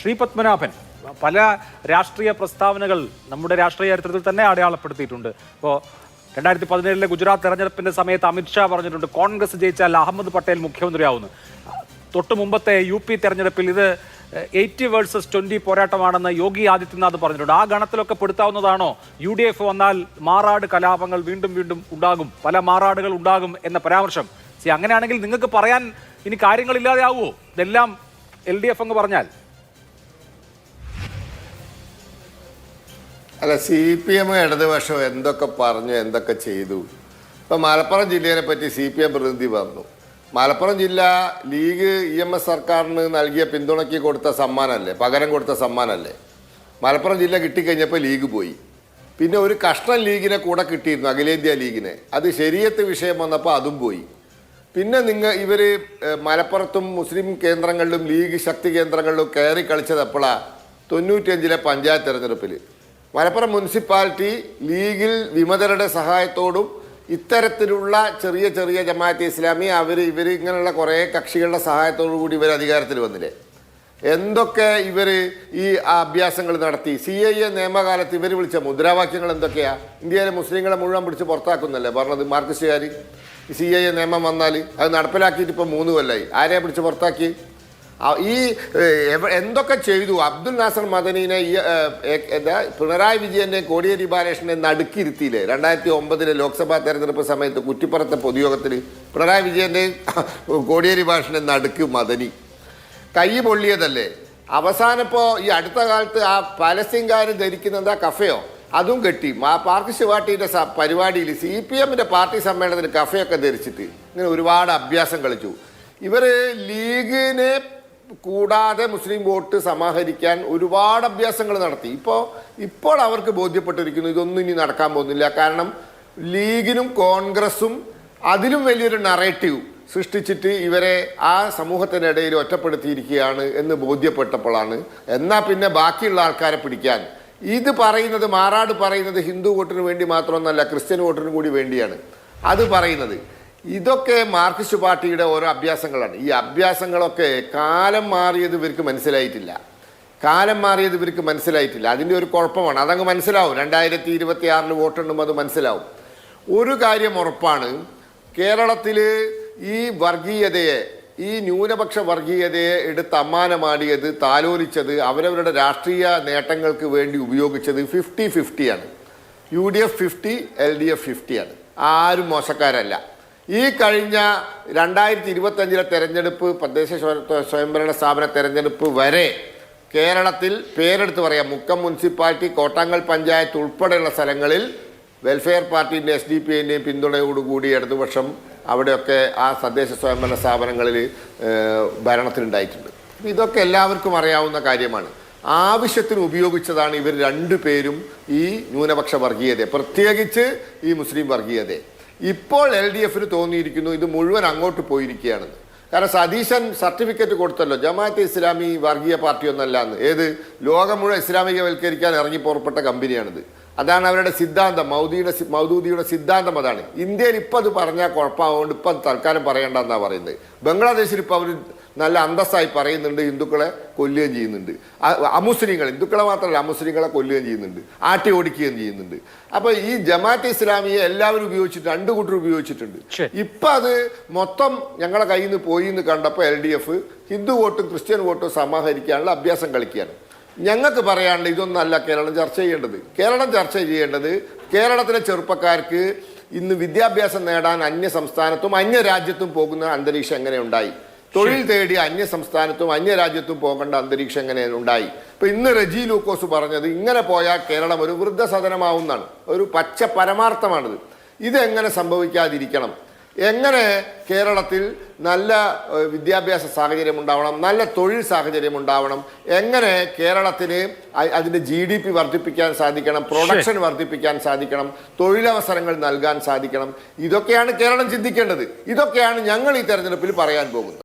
ശ്രീ പത്മനാഭൻ പല രാഷ്ട്രീയ പ്രസ്താവനകൾ നമ്മുടെ രാഷ്ട്രീയ ചരിത്രത്തിൽ തന്നെ അടയാളപ്പെടുത്തിയിട്ടുണ്ട്. ഇപ്പോൾ രണ്ടായിരത്തി പതിനേഴിലെ ഗുജറാത്ത് തെരഞ്ഞെടുപ്പിന്റെ സമയത്ത് അമിത്ഷാ പറഞ്ഞിട്ടുണ്ട് കോൺഗ്രസ് ജയിച്ചാൽ അഹമ്മദ് പട്ടേൽ മുഖ്യമന്ത്രിയാവുന്നു. തൊട്ടു മുമ്പത്തെ യു പി തെരഞ്ഞെടുപ്പിൽ ഇത് എയ്റ്റി വേഴ്സസ് ട്വന്റി പോരാട്ടമാണെന്ന് യോഗി ആദിത്യനാഥ് പറഞ്ഞിട്ടുണ്ട്. ആ ഗണത്തിലൊക്കെ പെടുത്താവുന്നതാണോ? യു ഡി എഫ് വന്നാൽ മാറാട് കലാപങ്ങൾ വീണ്ടും വീണ്ടും ഉണ്ടാകും പല മാറാടുകൾ ഉണ്ടാകും എന്ന പരാമർശം. സി അങ്ങനെയാണെങ്കിൽ നിങ്ങൾക്ക് പറയാൻ ഇനി കാര്യങ്ങളില്ലാതെ ആവുമോ ഇതെല്ലാം എൽ ഡി എഫ് അങ്ങ് പറഞ്ഞാൽ. അല്ല സി പി എം ഇടതുപക്ഷം എന്തൊക്കെ പറഞ്ഞു എന്തൊക്കെ ചെയ്തു? ഇപ്പം മലപ്പുറം ജില്ലയെ പറ്റി സി പി എം പ്രതിനിധി പറഞ്ഞു. മലപ്പുറം ജില്ല ലീഗ് ഇ എം എസ് സർക്കാരിന് നൽകിയ പിന്തുണയ്ക്ക് കൊടുത്ത സമ്മാനമല്ലേ? പകരം കൊടുത്ത സമ്മാനമല്ലേ? മലപ്പുറം ജില്ല കിട്ടിക്കഴിഞ്ഞപ്പോൾ ലീഗ് പോയി. പിന്നെ ഒരു കഷ്ണം ലീഗിനെ കൂടെ കിട്ടിയിരുന്നു അഖിലേന്ത്യാ ലീഗിനെ. അത് ശരീരത്ത് വിഷയം വന്നപ്പോൾ അതും പോയി. പിന്നെ നിങ്ങൾ ഇവർ മലപ്പുറത്തും മുസ്ലിം കേന്ദ്രങ്ങളിലും ലീഗ് ശക്തി കേന്ദ്രങ്ങളിലും കയറി കളിച്ചത് എപ്പോഴാണ് തൊണ്ണൂറ്റിയഞ്ചിലെ പഞ്ചായത്ത് തെരഞ്ഞെടുപ്പിൽ മലപ്പുറം മുനിസിപ്പാലിറ്റി ലീഗിൽ വിമതരുടെ സഹായത്തോടും ഇത്തരത്തിലുള്ള ചെറിയ ചെറിയ ജമാഅത്തെ ഇസ്ലാമി അവർ ഇവർ ഇങ്ങനെയുള്ള കുറേ കക്ഷികളുടെ സഹായത്തോടു കൂടി ഇവർ അധികാരത്തിൽ വന്നില്ലേ? എന്തൊക്കെ ഇവർ ഈ അഭ്യാസങ്ങൾ നടത്തി? സി ഐ എ നിയമകാലത്ത് ഇവർ വിളിച്ച മുദ്രാവാക്യങ്ങൾ എന്തൊക്കെയാണ് ഇന്ത്യയിലെ മുസ്ലിങ്ങളെ മുഴുവൻ പിടിച്ച് പുറത്താക്കുന്നല്ലേ? പറഞ്ഞത് മാർക്സിസ്റ്റുകാർ സി ഐ എ നിയമം വന്നാൽ അത് നടപ്പിലാക്കിയിട്ട് ഇപ്പോൾ മൂന്ന് കൊല്ലായി. ആരെയാണ് പിടിച്ച് പുറത്താക്കി ഈ എന്തൊക്കെ ചെയ്തു? അബ്ദുൽ നാസർ മദനീനെ ഈ എന്താ പിണറായി വിജയന്റെ കോടിയേരി ബാലകൃഷ്ണനെ നടുക്കിരുത്തിയില്ലേ രണ്ടായിരത്തി ഒമ്പതിലെ ലോക്സഭാ തെരഞ്ഞെടുപ്പ് സമയത്ത് കുറ്റിപ്പുറത്തെ പൊതുയോഗത്തിൽ പിണറായി വിജയന്റെ കോടിയേരി ബാലകൃഷ്ണനെ നടുക്ക് മദനി. കൈ പൊള്ളിയതല്ലേ? അവസാനം ഇപ്പോൾ ഈ അടുത്ത കാലത്ത് ആ പലസ്യംകാർ ധരിക്കുന്ന എന്താ കഫയോ? അതും കെട്ടി. ആ പാർക്ക് ശിവാട്ടിയുടെ പരിപാടിയിൽ സി പി എമ്മിന്റെ പാർട്ടി സമ്മേളനത്തിൽ കഫയൊക്കെ ധരിച്ചിട്ട് ഇങ്ങനെ ഒരുപാട് അഭ്യാസം കളിച്ചു. ഇവർ ലീഗിനെ കൂടാതെ മുസ്ലിം വോട്ട് സമാഹരിക്കാൻ ഒരുപാട് അഭ്യാസങ്ങൾ നടത്തി. ഇപ്പോൾ ഇപ്പോൾ അവർക്ക് ബോധ്യപ്പെട്ടിരിക്കുന്നു ഇതൊന്നും ഇനി നടക്കാൻ പോകുന്നില്ല. കാരണം ലീഗിനും കോൺഗ്രസും അതിലും വലിയൊരു നറേറ്റീവ് സൃഷ്ടിച്ചിട്ട് ഇവരെ ആ സമൂഹത്തിനിടയിൽ ഒറ്റപ്പെടുത്തിയിരിക്കുകയാണ് എന്ന് ബോധ്യപ്പെട്ടപ്പോഴാണ്. എന്നാൽ പിന്നെ ബാക്കിയുള്ള ആൾക്കാരെ പിടിക്കാൻ. ഇത് പറയുന്നത് മാറാട് പറയുന്നത് ഹിന്ദു വോട്ടിന് വേണ്ടി മാത്രമൊന്നല്ല ക്രിസ്ത്യൻ വോട്ടിനും കൂടി വേണ്ടിയാണ്. അത് പറയുന്നത്. ഇതൊക്കെ മാർക്സിസ്റ്റ് പാർട്ടിയുടെ ഓരോ അഭ്യാസങ്ങളാണ്. ഈ അഭ്യാസങ്ങളൊക്കെ കാലം മാറിയത് ഇവർക്ക് മനസ്സിലായിട്ടില്ല. കാലം മാറിയത് ഇവർക്ക് മനസ്സിലായിട്ടില്ല. അതിന്റെ ഒരു കുഴപ്പമാണ്. അതങ്ങ് മനസ്സിലാവും. രണ്ടായിരത്തി ഇരുപത്തി ആറിൽ വോട്ടുണ്ടുമ്പോൾ അത് മനസ്സിലാവും. ഒരു കാര്യം ഉറപ്പാണ്. കേരളത്തിൽ ഈ വർഗീയതയെ ഈ ന്യൂനപക്ഷ വർഗീയതയെ എടുത്ത് അമ്മാനമാടിയത് താലോലിച്ചത് അവരവരുടെ രാഷ്ട്രീയ നേട്ടങ്ങൾക്ക് വേണ്ടി ഉപയോഗിച്ചത് fifty ഫിഫ്റ്റിയാണ് U D F fifty L D F ഫിഫ്റ്റിയാണ് ആരും മോശക്കാരല്ല. ഈ കഴിഞ്ഞ രണ്ടായിരത്തി ഇരുപത്തഞ്ചിലെ തെരഞ്ഞെടുപ്പ് തദ്ദേശ സ്വയ- സ്വയംഭരണ സ്ഥാപന തെരഞ്ഞെടുപ്പ് വരെ കേരളത്തിൽ പേരെടുത്ത് പറയാം. മുക്കം മുനിസിപ്പാലിറ്റി കോട്ടാങ്കൽ പഞ്ചായത്ത് ഉൾപ്പെടെയുള്ള സ്ഥലങ്ങളിൽ വെൽഫെയർ പാർട്ടിന്റെ എസ് ഡി പി ഐന്റെയും പിന്തുണയോടുകൂടി ഇടതുപക്ഷം അവിടെയൊക്കെ ആ തദ്ദേശ സ്വയംഭരണ സ്ഥാപനങ്ങളിൽ ഭരണത്തിലുണ്ടായിട്ടുണ്ട്. ഇതൊക്കെ എല്ലാവർക്കും അറിയാവുന്ന കാര്യമാണ്. ആവശ്യത്തിന് ഉപയോഗിച്ചതാണ് ഇവർ രണ്ടു പേരും ഈ ന്യൂനപക്ഷ വർഗീയതയെ പ്രത്യേകിച്ച് ഈ മുസ്ലിം വർഗീയതയെ. ഇപ്പോൾ എൽ ഡി എഫിന് തോന്നിയിരിക്കുന്നു ഇത് മുഴുവൻ അങ്ങോട്ട് പോയിരിക്കുകയാണെന്ന്. കാരണം സതീശൻ സർട്ടിഫിക്കറ്റ് കൊടുത്തല്ലോ ജമാഅത്തെ ഇസ്ലാമി വർഗീയ പാർട്ടിയൊന്നല്ല എന്ന് ഏത്? ലോകം മുഴുവൻ ഇസ്ലാമികവൽക്കരിക്കാൻ ഇറങ്ങി പുറപ്പെട്ട കമ്പനിയാണിത്. അതാണ് അവരുടെ സിദ്ധാന്തം മൗദിയുടെ മൗദൂദിയുടെ സിദ്ധാന്തം അതാണ്. ഇന്ത്യയിൽ ഇപ്പം അത് പറഞ്ഞാൽ കുഴപ്പമാവുകൊണ്ട് ഇപ്പം തൽക്കാലം പറയേണ്ടെന്നാണ് പറയുന്നത്. ബംഗ്ലാദേശിൽ ഇപ്പോൾ അവർ നല്ല അന്തസ്സായി പറയുന്നുണ്ട് ഹിന്ദുക്കളെ കൊല്ലുകയും ചെയ്യുന്നുണ്ട്. അമുസ്ലിങ്ങൾ ഹിന്ദുക്കളെ മാത്രമല്ല അമുസ്ലിങ്ങളെ കൊല്ലുകയും ചെയ്യുന്നുണ്ട്. ആട്ടി ഓടിക്കുകയും ചെയ്യുന്നുണ്ട്. അപ്പോൾ ഈ ജമാഅത്ത് ഇസ്ലാമിയെ എല്ലാവരും ഉപയോഗിച്ചിട്ട് രണ്ട് കൂട്ടർ ഉപയോഗിച്ചിട്ടുണ്ട്. ഇപ്പം അത് മൊത്തം ഞങ്ങളെ കയ്യിൽ നിന്ന് പോയി എന്ന് കണ്ടപ്പോൾ എൽ ഡി എഫ് ഹിന്ദു വോട്ടും ക്രിസ്ത്യൻ വോട്ടും സമാഹരിക്കാനുള്ള അഭ്യാസം കളിക്കുകയാണ്. ഞങ്ങൾക്ക് പറയാനുള്ള ഇതൊന്നല്ല കേരളം ചർച്ച ചെയ്യേണ്ടത്. കേരളം ചർച്ച ചെയ്യേണ്ടത് കേരളത്തിലെ ചെറുപ്പക്കാർക്ക് ഇന്ന് വിദ്യാഭ്യാസം നേടാൻ അന്യ സംസ്ഥാനത്തും അന്യ രാജ്യത്തും പോകുന്ന അന്തരീക്ഷം എങ്ങനെ ഉണ്ടായി? തൊഴിൽ തേടി അന്യ സംസ്ഥാനത്തും അന്യ രാജ്യത്തും പോകേണ്ട അന്തരീക്ഷം എങ്ങനെ ഉണ്ടായി? ഇപ്പൊ ഇന്ന് റെജി ലൂക്കോസ് പറഞ്ഞത് ഇങ്ങനെ പോയാൽ കേരളം ഒരു വൃദ്ധസദനമാവുന്നതാണ്. ഒരു പച്ച പരമാർത്ഥമാണിത്. ഇതെങ്ങനെ സംഭവിക്കാതിരിക്കണം? എങ്ങനെ കേരളത്തിൽ നല്ല വിദ്യാഭ്യാസ സാഹചര്യം ഉണ്ടാവണം നല്ല തൊഴിൽ സാഹചര്യം ഉണ്ടാവണം എങ്ങനെ കേരളത്തിന് അതിന്റെ ജി ഡി പി വർദ്ധിപ്പിക്കാൻ സാധിക്കണം പ്രൊഡക്ഷൻ വർദ്ധിപ്പിക്കാൻ സാധിക്കണം തൊഴിലവസരങ്ങൾ നൽകാൻ സാധിക്കണം ഇതൊക്കെയാണ് കേരളം ചിന്തിക്കേണ്ടത്. ഇതൊക്കെയാണ് ഞങ്ങൾ ഈ തെരഞ്ഞെടുപ്പിൽ പറയാൻ പോകുന്നത്.